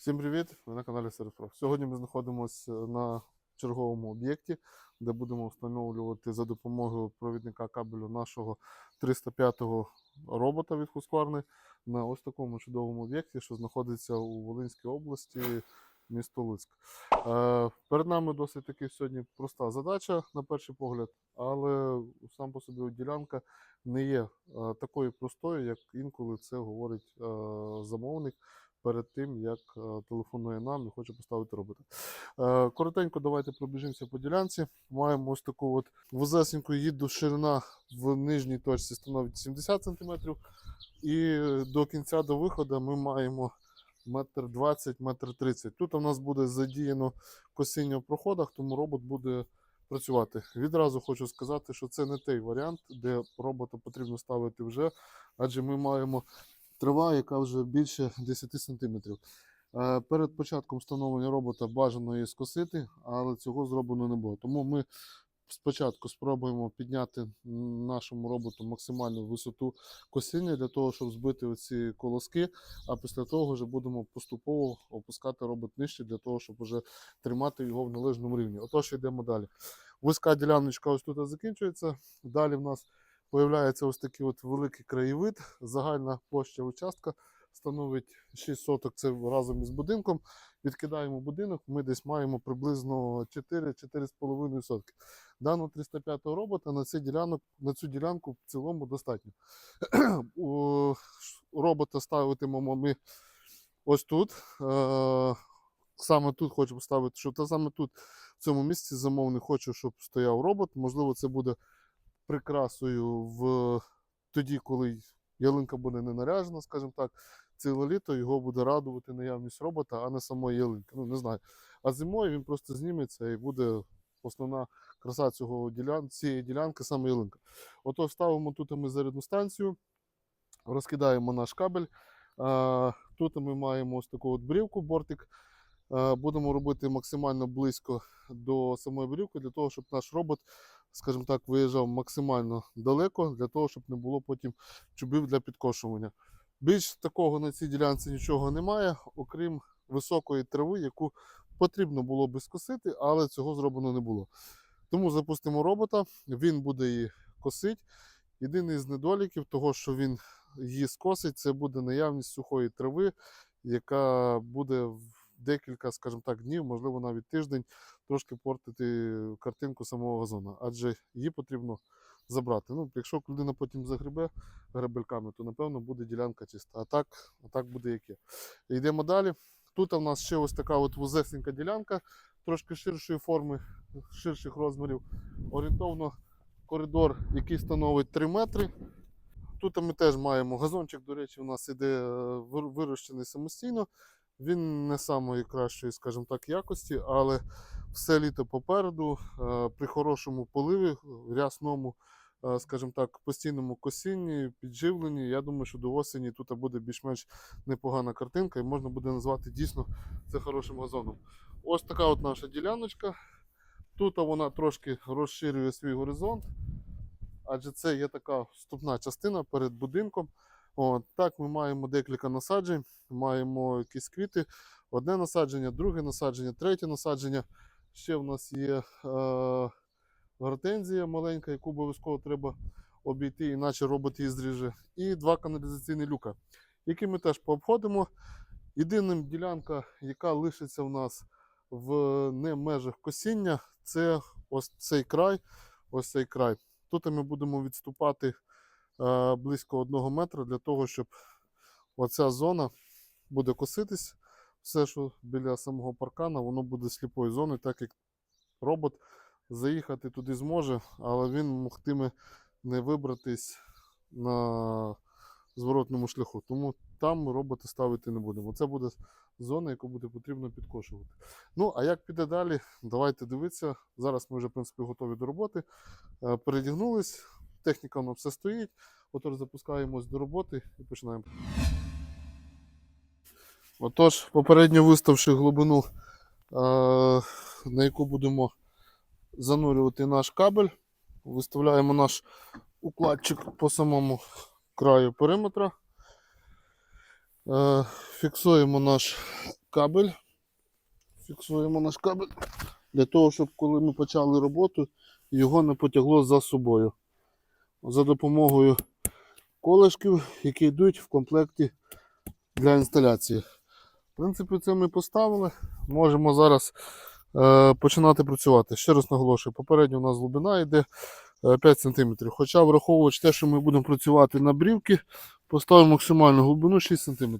Всім привіт! Ви на каналі Серфро. Сьогодні ми знаходимося на черговому об'єкті, де будемо встановлювати за допомогою провідника кабелю нашого 305-го робота від Husqvarna на ось такому чудовому об'єкті, що знаходиться у Волинській області, місто Луцьк. Е, перед нами досить таки сьогодні проста задача на перший погляд, але сам по собі ділянка не є е, такою простою, як інколи це говорить е, замовник перед тим, як е, телефонує нам і хоче поставити робота. Е, Коротенько, давайте пробіжимося по ділянці. Маємо ось таку от вузесеньку їду ширина в нижній точці становить 70 см. І до кінця до виходу ми маємо метр 20, метр 30. Тут у нас буде задіяно косіння в проходах, тому робот буде працювати. Відразу хочу сказати, що це не той варіант, де робота потрібно ставити вже, адже ми маємо трава, яка вже більше 10 см. Перед початком встановлення робота бажано її скосити, але цього зроблено не було. Тому ми спочатку спробуємо підняти нашому роботу максимальну висоту косіння для того, щоб збити оці колоски, а після того вже будемо поступово опускати робот нижче для того, щоб вже тримати його в належному рівні. Отож, йдемо далі. Вузька діляночка ось тут закінчується. Далі в нас Появляється ось такий от великий краєвид. Загальна площа участка становить 6 соток. Це разом із будинком. Відкидаємо будинок. Ми десь маємо приблизно 4-4,5 сотки. Даного 305 робота на, цей ділянок, на цю ділянку в цілому достатньо. Робота ставитимемо ми ось тут. Е, Саме тут хочу поставити, що та саме тут в цьому місці замовник хочу, щоб стояв робот. Можливо, це буде прикрасою в тоді, коли ялинка буде не наряжена, скажімо так, ціле літо його буде радувати наявність робота, а не самої ялинки. Ну, не знаю. А зимою він просто зніметься і буде основна краса цього ділян... цієї ділянки саме ялинка. Отож, ставимо тут ми зарядну станцію, розкидаємо наш кабель. Тут ми маємо ось таку от брівку, бортик. Будемо робити максимально близько до самої брівки, для того, щоб наш робот скажімо так, виїжджав максимально далеко, для того, щоб не було потім чубів для підкошування. Більш такого на цій ділянці нічого немає, окрім високої трави, яку потрібно було би скосити, але цього зроблено не було. Тому запустимо робота, він буде її косити. Єдиний з недоліків того, що він її скосить, це буде наявність сухої трави, яка буде в декілька, скажімо так, днів, можливо, навіть тиждень, трошки портити картинку самого газону, адже її потрібно забрати. Ну, якщо людина потім загребе гребельками, то напевно буде ділянка чиста. А так, а так буде яке. Йдемо далі. Тут у нас ще ось така от вузесенька ділянка, трошки ширшої форми, ширших розмірів. Орієнтовно коридор, який становить 3 метри. Тут ми теж маємо газончик, до речі, у нас іде е, вирощений самостійно. Він не самої кращої, скажімо так, якості, але все літо попереду, е, при хорошому поливі, рясному, е, скажімо так, постійному косінні, підживленні. Я думаю, що до осені тут буде більш-менш непогана картинка і можна буде назвати дійсно це хорошим газоном. Ось така от наша діляночка. Тут вона трошки розширює свій горизонт, адже це є така вступна частина перед будинком. От, так, ми маємо декілька насаджень, маємо якісь квіти, одне насадження, друге насадження, третє насадження. Ще в нас є е, гортензія маленька, яку обов'язково треба обійти, іначе робот її зріже. І два каналізаційні люка, які ми теж пообходимо. Єдиним ділянка, яка лишиться в нас в не межах косіння, це ось цей край. Ось цей край. Тут ми будемо відступати близько одного метра для того, щоб оця зона буде коситись. Все, що біля самого паркана, воно буде сліпою зоною, так як робот заїхати туди зможе, але він могтиме не вибратись на зворотному шляху. Тому там ми роботи ставити не будемо. Це буде зона, яку буде потрібно підкошувати. Ну, а як піде далі, давайте дивитися. Зараз ми вже, в принципі, готові до роботи. Е, Передягнулись, техніка нас все стоїть. Отож, запускаємось до роботи і починаємо. Отож, попередньо виставши глибину, е, на яку будемо занурювати наш кабель, виставляємо наш укладчик по самому краю периметра. Е, Фіксуємо наш кабель. Фіксуємо наш кабель для того, щоб коли ми почали роботу, його не потягло за собою. За допомогою колешків, які йдуть в комплекті для інсталяції. В принципі, це ми поставили. Можемо зараз е, починати працювати. Ще раз наголошую, попередньо у нас глибина йде е, 5 см. Хоча враховуючи те, що ми будемо працювати на брівки, поставимо максимальну глибину 6 см.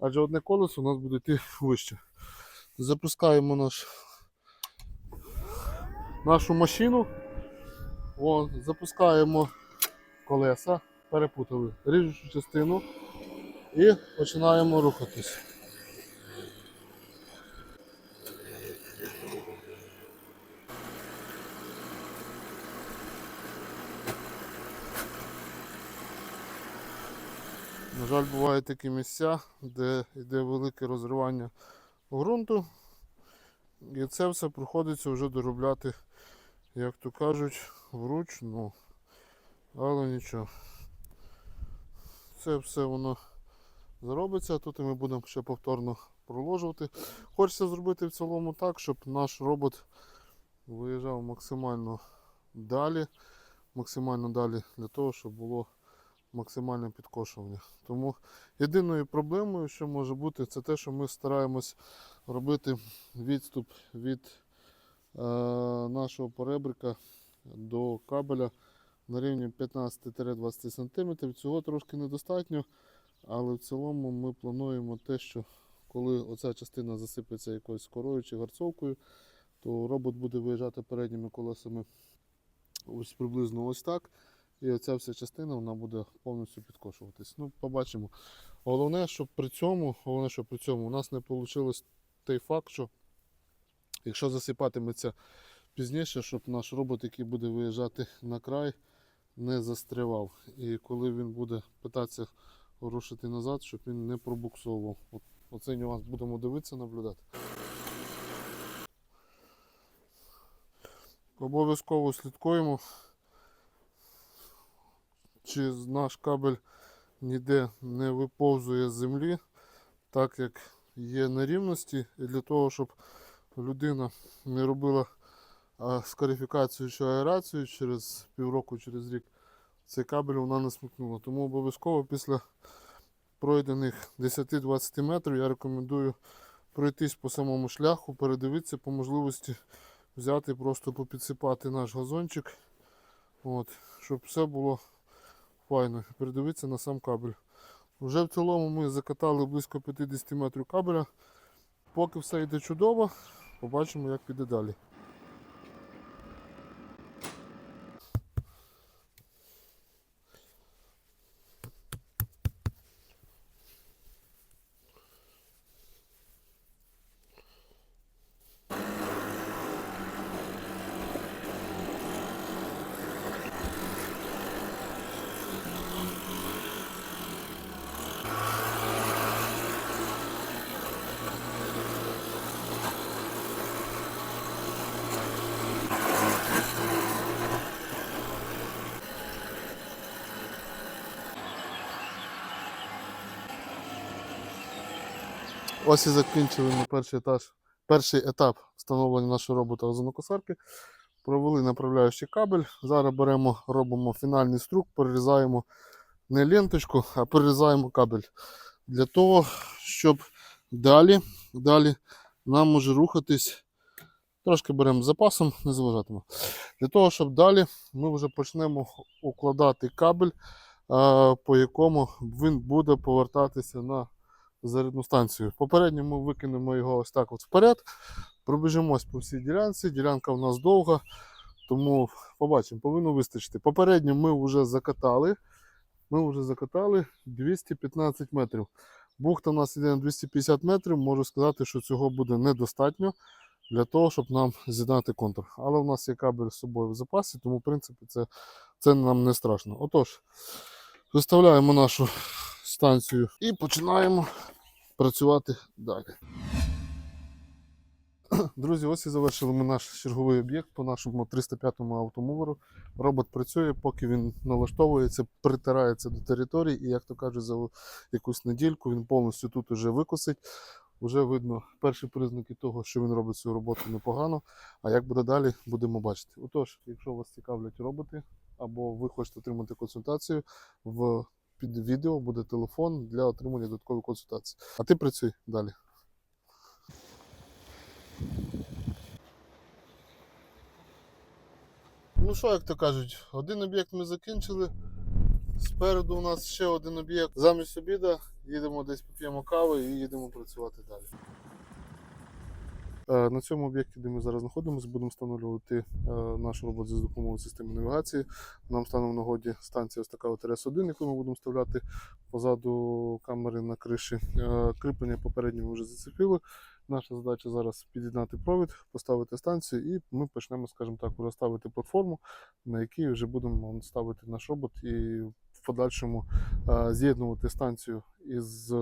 Адже одне колесо у нас буде йти вище. Запускаємо наш, нашу машину. О, запускаємо колеса, перепутали ріжучу частину і починаємо рухатись. На жаль, бувають такі місця, де йде велике розривання ґрунту. І це все приходиться вже доробляти, як то кажуть, вручну. Але нічого. Це все воно заробиться. Тут ми будемо ще повторно проложувати. Хочеться зробити в цілому так, щоб наш робот виїжджав максимально далі. Максимально далі для того, щоб було максимальне підкошування. Тому єдиною проблемою, що може бути, це те, що ми стараємось робити відступ від нашого поребрика до кабеля на рівні 15-20 см. Цього трошки недостатньо, але в цілому ми плануємо те, що коли оця частина засипеться якоюсь корою чи гарцовкою, то робот буде виїжджати передніми колесами ось приблизно ось так. І оця вся частина вона буде повністю підкошуватись. Ну, побачимо. Головне, щоб при цьому, головне, щоб при цьому у нас не вийшло той факт, що якщо засипатиметься пізніше, щоб наш робот, який буде виїжджати на край, не застрявав. І коли він буде питатися рушити назад, щоб він не пробуксовував. От, оцей нюанс будемо дивитися, наблюдати. Обов'язково слідкуємо, чи наш кабель ніде не виповзує з землі, так як є нерівності, і для того, щоб людина не робила скарифікацію чи аерацію через півроку, через рік, цей кабель вона не смикнула. Тому обов'язково після пройдених 10-20 метрів я рекомендую пройтись по самому шляху, передивитися по можливості взяти, просто попідсипати наш газончик, от, щоб все було файно. Передивитися на сам кабель. Вже в цілому ми закатали близько 50 метрів кабеля. Поки все йде чудово, побачимо, як піде далі. Ось і закінчили ми перший етаж, перший етап встановлення нашої роботи озонокосарки. Провели направляючий кабель. Зараз беремо, робимо фінальний струк, перерізаємо не ленточку, а перерізаємо кабель. Для того, щоб далі, далі нам може рухатись. Трошки беремо з запасом, не заважатиме. Для того, щоб далі ми вже почнемо укладати кабель, по якому він буде повертатися на зарядну станцію. Попередньо ми викинемо його ось так от вперед, пробіжимось по всій ділянці. Ділянка в нас довга, тому побачимо, повинно вистачити. Попередньо ми вже закатали. Ми вже закатали 215 метрів. Бухта у нас йде на 250 метрів. Можу сказати, що цього буде недостатньо для того, щоб нам з'єднати контур. Але у нас є кабель з собою в запасі, тому в принципі це, це нам не страшно. Отож, виставляємо нашу станцію і починаємо працювати далі. Друзі, ось і завершили ми наш черговий об'єкт по нашому 305-му автомоверу. Робот працює, поки він налаштовується, притирається до території, і, як то кажуть, за якусь недільку він повністю тут уже викосить. вже видно перші признаки того, що він робить свою роботу непогано. А як буде далі, будемо бачити. Отож, якщо вас цікавлять роботи, або ви хочете отримати консультацію, в під відео буде телефон для отримання додаткової консультації. А ти працюй далі. Ну що, як то кажуть, один об'єкт ми закінчили. Спереду у нас ще один об'єкт. Замість обіда їдемо десь поп'ємо кави і їдемо працювати далі. Е, На цьому об'єкті, де ми зараз знаходимося, будемо встановлювати е, нашу роботу за допомогою системи навігації. Нам стане в нагоді станція ось така от РС-1, яку ми будемо вставляти позаду камери на криші. Е, Кріплення попереднє ми вже зацепили. Наша задача зараз під'єднати провід, поставити станцію, і ми почнемо, скажімо так, уже ставити платформу, на якій вже будемо ставити наш робот і в подальшому з'єднувати станцію із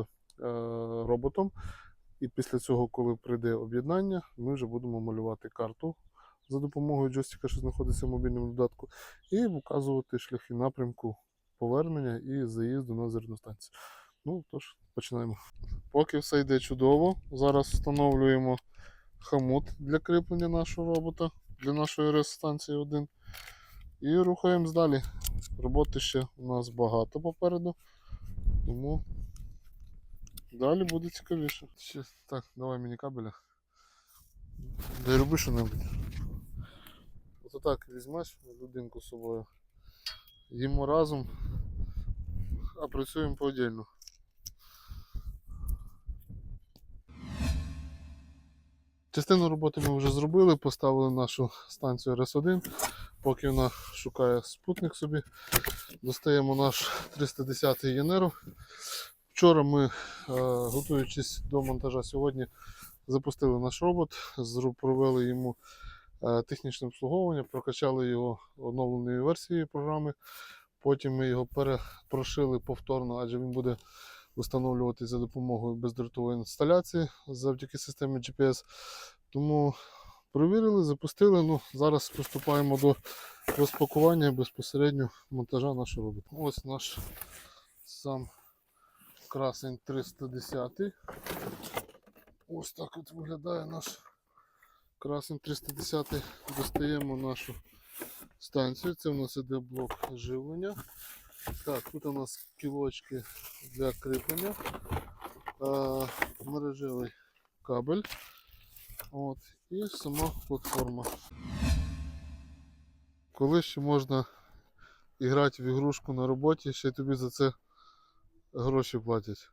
роботом. І після цього, коли прийде об'єднання, ми вже будемо малювати карту за допомогою джойстика, що знаходиться в мобільному додатку, і вказувати шляхи напрямку повернення і заїзду на зерну станцію. Ну тож, починаємо. Поки все йде чудово, зараз встановлюємо хамут для кріплення нашого робота для нашої РС-станції 1. І рухаємось далі. Роботи ще у нас багато попереду, тому далі буде цікавіше. Ще, так, давай мені кабеля. Дай роби що-небудь. Ото так візьмеш людинку з собою. Їмо разом, а працюємо по. Частину роботи ми вже зробили, поставили нашу станцію РС-1. Поки вона шукає спутник собі, достаємо наш 310-й Єнеру. Вчора ми, е, готуючись до монтажа сьогодні, запустили наш робот, провели йому е, технічне обслуговування, прокачали його оновленою версією програми. Потім ми його перепрошили повторно, адже він буде встановлюватися за допомогою бездротової інсталяції завдяки системі GPS. Тому Провірили, запустили. Ну, зараз приступаємо до розпакування безпосередньо монтажа нашого робота. Ось наш сам красень 310. Ось так от виглядає наш красень 310. Достаємо нашу станцію. Це у нас іде блок живлення. Так, тут у нас кілочки для кріплення, мережевий кабель. От, і сама платформа. Коли ще можна грати в ігрушку на роботі, ще тобі за це гроші платять.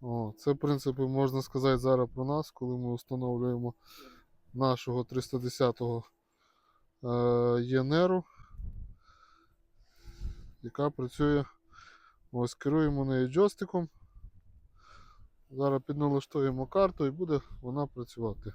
О, це, в принципі, можна сказати зараз про нас, коли ми встановлюємо нашого 310-го е, ЄНРу, яка працює. Ось керуємо нею джойстиком. Зараз підналаштуємо карту і буде вона працювати.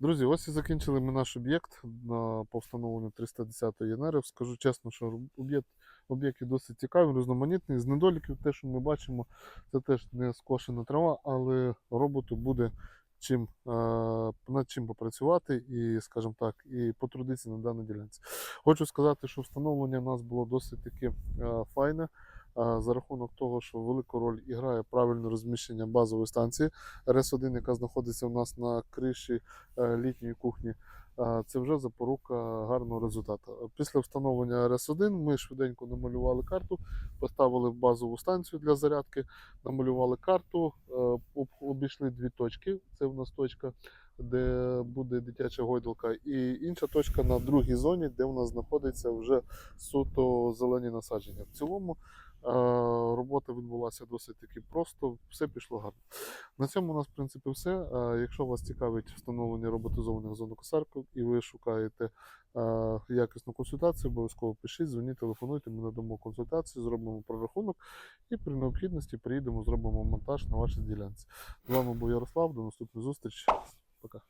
Друзі, ось і закінчили ми наш об'єкт на по встановленню 310 ЄНР. Скажу чесно, що об'єкт об'єкт досить цікавий, різноманітний. З недоліків, те, що ми бачимо, це теж не скошена трава, але роботу буде чим, е, над чим попрацювати і, скажімо так, і потрудитися на даній ділянці. Хочу сказати, що встановлення в нас було досить таки е, файне. За рахунок того, що велику роль грає правильне розміщення базової станції РС-1, яка знаходиться у нас на криші е, літньої кухні, це вже запорука гарного результату. Після встановлення РС-1 ми швиденько намалювали карту, поставили базову станцію для зарядки, намалювали карту, е, обійшли дві точки. Це у нас точка, де буде дитяча гойдалка, і інша точка на другій зоні, де у нас знаходиться вже суто зелені насадження. В цілому Робота відбулася досить таки просто, все пішло гарно. На цьому у нас, в принципі, все. Е, Якщо вас цікавить встановлення роботизованих зонокосарків і ви шукаєте е, якісну консультацію, обов'язково пишіть, дзвоніть, телефонуйте, ми надамо консультацію, зробимо прорахунок і при необхідності приїдемо, зробимо монтаж на вашій ділянці. З вами був Ярослав, до наступної зустрічі. Пока.